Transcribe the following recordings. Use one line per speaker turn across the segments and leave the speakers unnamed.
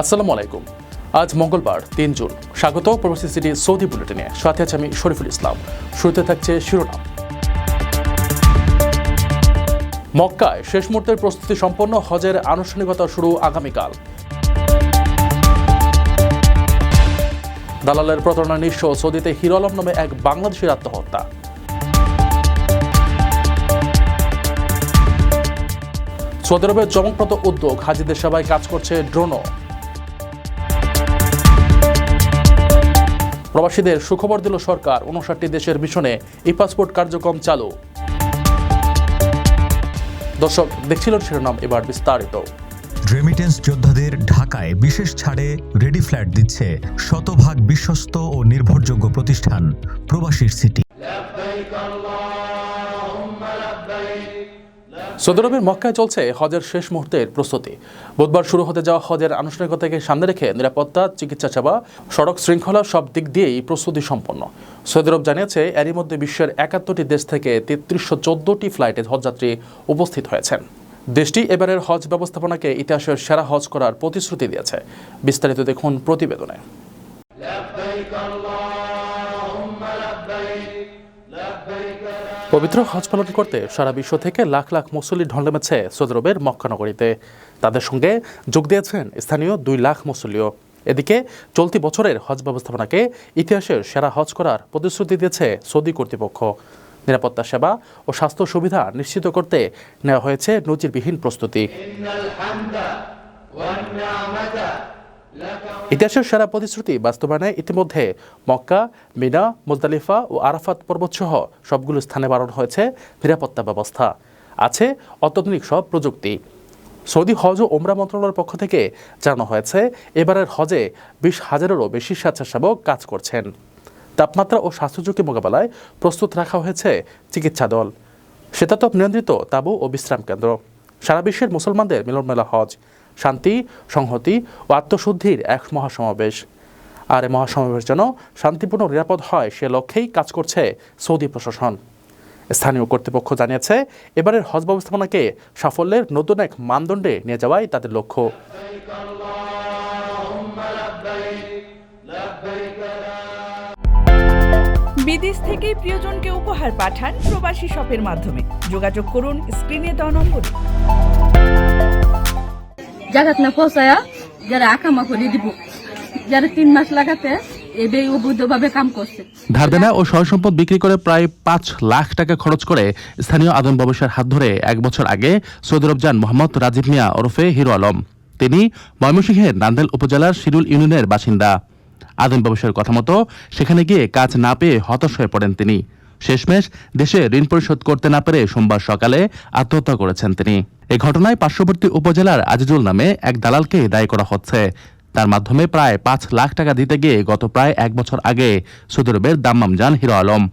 আসসালামু আলাইকুম। আজ মঙ্গলবার, তিন জুন। স্বাগত প্রবাসী সিটি সৌদি বুলেটিনে। সাথে আছে আমি শরীফুল ইসলাম। শুরুতে থাকছে শিরোনাম। মক্কায় শেষ মুহূর্তের প্রস্তুতি সম্পন্ন হজের আনুষ্ঠানিকতা শুরু আগামীকাল। দালালের প্রতারণা নিঃস্ব সৌদিতে হিরো আলম নামে এক বাংলাদেশের আত্মহত্যা। সৌদি আরবের চমকপ্রদ উদ্যোগ হাজিদের সেবায় কাজ করছে ড্রোনও। প্রবাসীদের সুখবর দিল সরকার। উনষাটটি দেশের মিশনে ই পাসপোর্ট কার্যক্রম চালু। দর্শক দেখছিল শিরোনাম, এবার বিস্তারিত।
রেমিটেন্স যোদ্ধাদের ঢাকায় বিশেষ ছাড়ে রেডি ফ্ল্যাট দিচ্ছে শতভাগ বিশ্বস্ত ও নির্ভরযোগ্য প্রতিষ্ঠান প্রবাসীর সিটি
সৌদি আরবের মক্কায় চলছে হজের শেষ মুহূর্তের প্রস্তুতি। বুধবার শুরু হতে যাওয়া হজের আনুষ্ঠানিকতাকে সামনে রেখে নিরাপত্তা, চিকিৎসা সেবা, সড়ক শৃঙ্খলা সব দিক দিয়েই প্রস্তুতি সম্পন্ন। সৌদি আরব জানিয়েছে, এরই মধ্যে বিশ্বের একাত্তরটি দেশ থেকে তেত্রিশশো চোদ্দটি ফ্লাইটে হজযাত্রী উপস্থিত হয়েছেন। দেশটি এবারের হজ ব্যবস্থাপনাকে ইতিহাসের সেরা হজ করার প্রতিশ্রুতি দিয়েছে। বিস্তারিত দেখুন প্রতিবেদনে। পবিত্র হজ পালন করতে সারা বিশ্ব থেকে লাখ লাখ মুসল্লি ঢল নেমেছে সৌদি আরবের মক্কা তাদের সঙ্গে যোগ দিয়েছেন স্থানীয় দুই লাখ মুসল্লিও। এদিকে চলতি বছরের হজ ব্যবস্থাপনাকে ইতিহাসের সেরা হজ করার প্রতিশ্রুতি দিয়েছে সৌদি কর্তৃপক্ষ। নিরাপত্তা, সেবা ও স্বাস্থ্য সুবিধা নিশ্চিত করতে নেওয়া হয়েছে নজিরবিহীন প্রস্তুতি। ইতিহাসের সেরা প্রতিশ্রুতি বাস্তবায়নে ইতিমধ্যে মক্কা, মিনা, মুজদালিফা ও আরাফাত পর্বতসহ সবগুলো স্থানে বাড়ানো হয়েছে নিরাপত্তা ব্যবস্থা। আছে অত্যাধুনিক সব প্রযুক্তি। সৌদি হজ ও ওমরা মন্ত্রণালয়ের পক্ষ থেকে জানানো হয়েছে, এবারের হজে বিশ হাজারেরও বেশি স্বেচ্ছাসেবক কাজ করছেন। তাপমাত্রা ও স্বাস্থ্য ঝুঁকি মোকাবেলায় প্রস্তুত রাখা হয়েছে চিকিৎসা দল। শীতাতপ নিয়ন্ত্রিত তাঁবু ও বিশ্রাম কেন্দ্র। সারা বিশ্বের মুসলমানদের মিলনমেলা হজ। শান্তি, সংহতি ও আত্মশুদ্ধির এক মহাসমাবেশ। আর এই মহাসমাবেশ যেন শান্তিপূর্ণ নিরাপদ হয়, সে লক্ষ্যেই কাজ করছে সৌদি প্রশাসন। স্থানীয় কর্তৃপক্ষ জানিয়েছে, এবারের হজ ব্যবস্থাপনাকে সাফল্যের নতুন এক মানদণ্ডে নিয়ে যাওয়াই তাদের লক্ষ্য।
বিদেশ থেকে প্রিয়জনকে উপহার পাঠান প্রবাসী শপের মাধ্যমে। যোগাযোগ করুন স্ক্রিনে দেওয়া নম্বরে।
জাগাত না পৌঁছায়া যারা আকামা করে দিব। যারা তিন মাস লাগাতে এবে অবৈধভাবে কাম করছে।
ধার দেনা ও সহসম্পদ বিক্রি করে প্রায় পাঁচ লাখ টাকা খরচ করে স্থানীয় আদম ব্যবসার হাত ধরে এক বছর আগে সৌদি আরব যান মোহাম্মদ রাজীব মিয়া ওরফে হিরো আলম। তিনি ময়মনসিংহের নান্দেল উপজেলার শিরুল ইউনিয়নের বাসিন্দা। আদম ব্যবসার কথা মতো সেখানে গিয়ে কাজ না পেয়ে হতাশ হয়ে পড়েন তিনি। শেষমেশ দেশে ঋণ পরিশোধ করতে না পেরে সোমবার সকালে আত্মহত্যা করেছেন তিনি। এ ঘটনায় পার্শ্ববর্তী উপজেলার আজিজুল নামে এক দালালকে দায়ী করা হচ্ছে। তার মাধ্যমে প্রায় পাঁচ লাখ টাকা দিতে গিয়ে গত প্রায় এক বছর আগে সৌদি দাম্মাম যান হিরো আলম।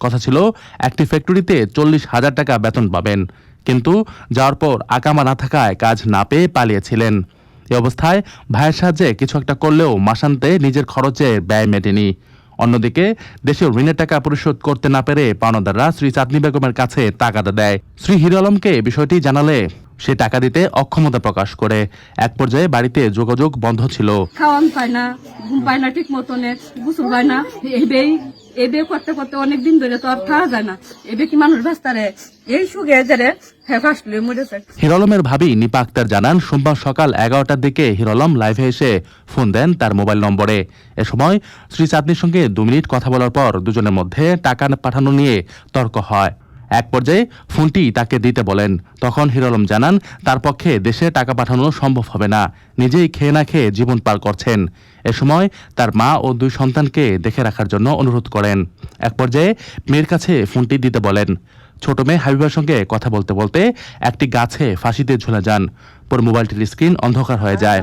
কথা ছিল, একটি ফ্যাক্টরিতে চল্লিশ হাজার টাকা বেতন পাবেন। কিন্তু যাওয়ার পর আকামা না থাকায় কাজ না পেয়ে পালিয়েছিলেন। এ অবস্থায় ভাইয়ের সাহায্যে কিছু একটা করলেও মাসান্তে নিজের খরচে ব্যয় মেটেনি। অন্যদিকে দেশে ঋণের টাকা পরিশোধ করতে না পেরে পাওনাদাররা শ্রী চাঁদনি বেগমের কাছে তাগাদা দেয়। শ্রী হিরো আলমকে বিষয়টি জানালে সে টাকা দিতে অক্ষমতা প্রকাশ করে। এক পর্যায়ে বাড়িতে যোগাযোগ বন্ধ ছিল।
খাওয়ান পায় না ঘুম পায় না ঠিক মতনে গোসল পায় না। এবেই এবে করতে করতে অনেক দিন ধরে তো আর খাওয়া যায় না। এবে কি মানুষ ব্যস্তারে এই সুগে যারে হ্যাঁ
হিরলমের ভাবি নিপা আক্তার জানান সোমবার সকাল এগারোটার দিকে হিরলম লাইভে এসে ফোন দেন তার মোবাইল নম্বরে। এ সময় শ্রী চাঁদনির সঙ্গে দু মিনিট কথা বলার পর দুজনের মধ্যে টাকা পাঠানো নিয়ে তর্ক হয়। এক পর্যায়ে ফোনটি তাকে দিতে বলেন। তখন হিরলম জানান তার পক্ষে দেশে টাকা পাঠানো সম্ভব হবে না। নিজেই খেয়ে না খেয়ে জীবন পার করছেন। এ সময় তার মা ও দুই সন্তানকে দেখে রাখার জন্য অনুরোধ করেন। এক পর্যায়ে মেয়ের কাছে ফোনটি দিতে বলেন। ছোট মেয়ে হাবিবার সঙ্গে কথা বলতে বলতে একটি গাছে ফাঁসিতে ঝুলে যান। পরে মোবাইলটির স্ক্রিন অন্ধকার হয়ে যায়।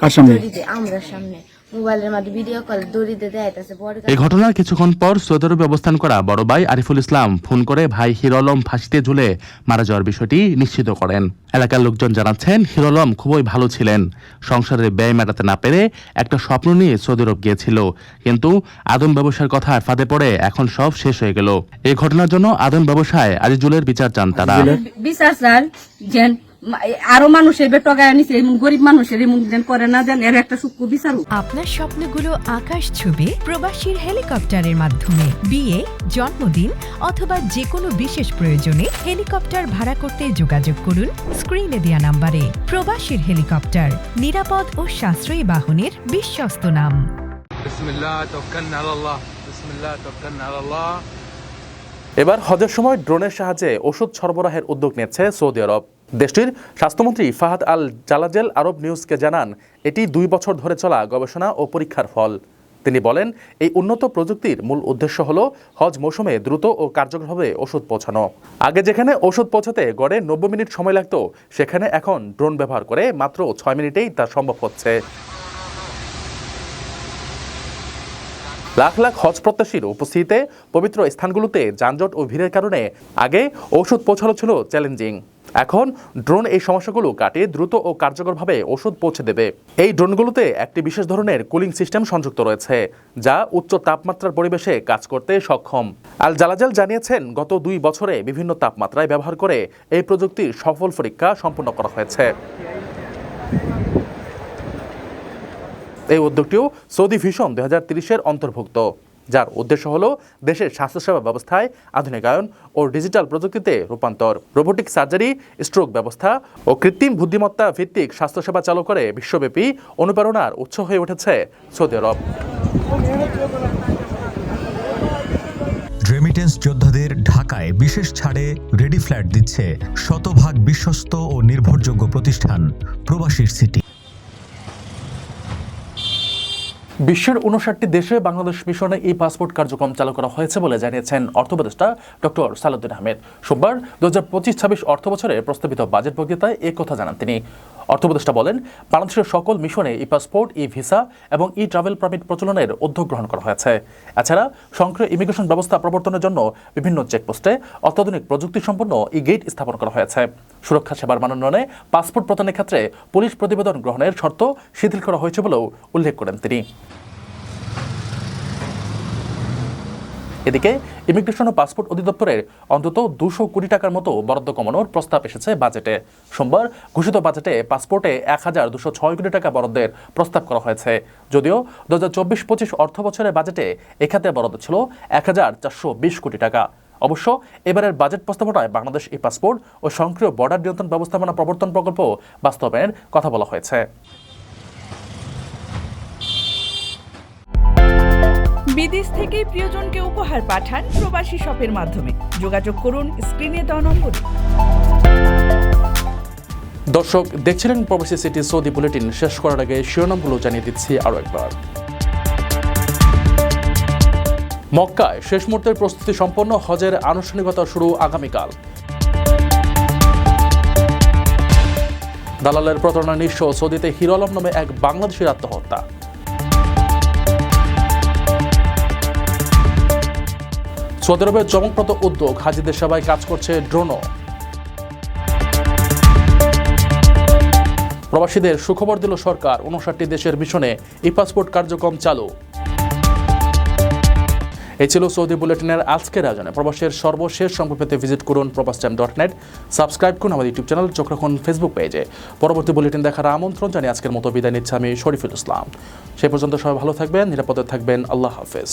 কার সামনে
আমরা সামনে। মোবাইলের মধ্যে ভিডিও কল দড়িতে দেখাইতেছে বড়
এই ঘটনার কিছুক্ষণ পর সৌদি আরবে অবস্থান করা বড় ভাই আরিফুল ইসলাম ফোন করে ভাই হিরোলম ফাঁসিতে ঝুলে মারা যাওয়ার বিষয়টি নিশ্চিত করেন। এলাকার লোকজন জানাচ্ছেন হিরোলম খুবই ভালো ছিলেন। সংসারের ব্যয় মেটাতে না পেরে একটা স্বপ্ন নিয়ে সৌদি আরব গিয়েছিল। কিন্তু আদম ব্যবসার কথা ফাঁদে পড়ে এখন সব শেষ হয়ে গেল। এই ঘটনার জন্য আদম ব্যবসায় আজিজুলের বিচার চান তারা।
বিচার আরও মানুষের এবার টগায় নিছে এমন গরিব মানুষের এমন যেন করে না দেন এর একটা সূক্ষ্ম বিচারু
আপনার স্বপ্নগুলো আকাশ ছবি প্রবাসীর হেলিকপ্টারের মাধ্যমে। বিয়ে জন্মদিন অথবা যে কোনো বিশেষ প্রয়োজনে হেলিকপ্টার ভাড়া করতে যোগাযোগ করুন স্ক্রিনে দেয়া নাম্বারে। প্রবাসীর হেলিকপ্টার নিরাপদ ও সাশ্রয়ী বাহনের বিশ্বস্ত নাম।
এবার হজের সময় ড্রোনের সাহায্যে ওষুধ সরবরাহের উদ্যোগ নিয়েছে সৌদি আরব। দেশটির স্বাস্থ্যমন্ত্রী ফাহাদ আল জালাজেল আরব নিউজকে জানান, এটি দুই বছর ধরে চলা গবেষণা ও পরীক্ষার ফল। তিনি বলেন, এই উন্নত প্রযুক্তির মূল উদ্দেশ্য হল হজ মৌসুমে দ্রুত ও কার্যকরভাবে ওষুধ পৌঁছানো। আগে যেখানে ওষুধ পৌঁছাতে গড়ে নব্বই মিনিট সময় লাগতো, সেখানে এখন ড্রোন ব্যবহার করে মাত্র ছয় মিনিটেই তা সম্ভব হচ্ছে। লাখ লাখ হজ প্রত্যাশীর উপস্থিতিতে পবিত্র স্থানগুলোতে যানজট ও ভিড়ের কারণে আগে ওষুধ পৌঁছানো ছিল চ্যালেঞ্জিং। এখন ড্রোন এই সমস্যাগুলো কাটিয়ে দ্রুত ও কার্যকরভাবে ওষুধ পৌঁছে দেবে। এই ড্রোনগুলোতে একটি বিশেষ ধরনের কুলিং সিস্টেম সংযুক্ত রয়েছে, যা উচ্চ তাপমাত্রার পরিবেশে কাজ করতে সক্ষম। আল জালাজাল জানিয়েছেন, গত দুই বছরে বিভিন্ন তাপমাত্রায় ব্যবহার করে এই প্রযুক্তির সফল পরীক্ষা সম্পন্ন করা হয়েছে। এই উদ্যোগটিও সৌদি ভিশন দু হাজার অন্তর্ভুক্ত। যার উদ্দেশ্য হল দেশের স্বাস্থ্যসেবা ব্যবস্থায় আধুনিকায়ন ও ডিজিটাল প্রযুক্তিতে রূপান্তর। রোবোটিক সার্জারি, স্ট্রোক ব্যবস্থা ও কৃত্রিম বুদ্ধিমত্তা ভিত্তিক স্বাস্থ্যসেবা চালু করে বিশ্বব্যাপী অনুপ্রেরণার উৎস হয়ে উঠেছে সৌদি আরব।
রেমিটেন্স যোদ্ধাদের ঢাকায় বিশেষ ছাড়ে রেডি ফ্ল্যাট দিচ্ছে শতভাগ বিশ্বস্ত ও নির্ভরযোগ্য প্রতিষ্ঠান প্রবাসীর সিটি।
বিশ্বের উনষাটটি দেশে বাংলাদেশ মিশনে এই পাসপোর্ট কার্যক্রম চালু করা হয়েছে বলে জানিয়েছেন অর্থ উপদেষ্টা ডক্টর সালাউদ্দিন আহমেদ। সোমবার দু হাজার পঁচিশ ছাব্বিশ অর্থ বছরের প্রস্তাবিত বাজেট বক্তৃতায় কথা জানান তিনি। অর্থ উপদেষ্টা বলেন, বাংলাদেশের সকল মিশনে ই পাসপোর্ট, ই ভিসা এবং ই ট্রাভেল পারমিট প্রচলনের উদ্যোগ গ্রহণ করা হয়েছে। এছাড়া সক্রিয় ইমিগ্রেশন ব্যবস্থা প্রবর্তনের জন্য বিভিন্ন চেকপোস্টে অত্যাধুনিক প্রযুক্তি সম্পন্ন ই গেট স্থাপন করা হয়েছে। সুরক্ষা সেবার মানোন্নয়নে পাসপোর্ট প্রদানের ক্ষেত্রে পুলিশ প্রতিবেদন গ্রহণের শর্ত শিথিল করা হয়েছে বলেও উল্লেখ করেন তিনি। এদিকে ইমিগ্রেশন ও পাসপোর্ট অধিদপ্তরের অন্তত দুশো কোটি টাকার মতো বরাদ্দ কমানোর প্রস্তাব এসেছে বাজেটে। সোমবার ঘোষিত বাজেটে পাসপোর্টে এক হাজার দুশো ছয় কোটি টাকা বরাদ্দের প্রস্তাব করা হয়েছে। যদিও দু হাজার চব্বিশ পঁচিশ অর্থ বছরের বাজেটে এখাতে বরাদ্দ ছিল এক হাজার চারশো বিশ কোটি টাকা। অবশ্য এবারের বাজেট প্রস্তাবনায় বাংলাদেশ ই পাসপোর্ট ও সক্রিয় বর্ডার নিয়ন্ত্রণ ব্যবস্থাপনা প্রবর্তন প্রকল্প বাস্তবায়নের কথা বলা হয়েছে।
বিদেশ থেকে প্রিয়জনকে উপহার পাঠান প্রবাসী শপের মাধ্যমে। যোগাযোগ করুন স্ক্রিনে দেওয়া নম্বরে।
দর্শক, দেখছিলেন প্রবাসী সিটি সৌদি বুলেটিন। শেষ করার আগে শিরোনামগুলো জানিয়ে দিচ্ছি আরও একবার। মক্কায় শেষ মুহূর্তের প্রস্তুতি সম্পন্ন হজের আনুষ্ঠানিকতা শুরু আগামীকাল। দালালের প্রতারণা নিঃস্ব সৌদিতে হিরো আলম নামে এক বাংলাদেশের আত্মহত্যা। সৌদি আরবের চমকপ্রদ উদ্যোগ, হাজিদের সেবায় কাজ করছে ড্রোনও। প্রবাসীদের সুখবর দিল সরকার, উনষাটটি দেশের মিশনে ই পাসপোর্ট কার্যক্রম চালু। এই ছিল সৌদি বুলেটিনের আজকের আয়োজনে। প্রবাসের সর্বশেষ সংবাদ পেতে ভিজিট করুন প্রবাস টাইম ডট নেট সাবস্ক্রাইব করুন আমাদের ইউটিউব চ্যানেল, চোখ রাখুন ফেসবুক পেজে। পরবর্তী বুলেটিন দেখার আমন্ত্রণ জানিয়ে আজকের মতো বিদায় নিচ্ছে আমি শরীফুল ইসলাম। সেই পর্যন্ত সবাই ভালো থাকবেন, নিরাপদে থাকবেন। আল্লাহ হাফেজ।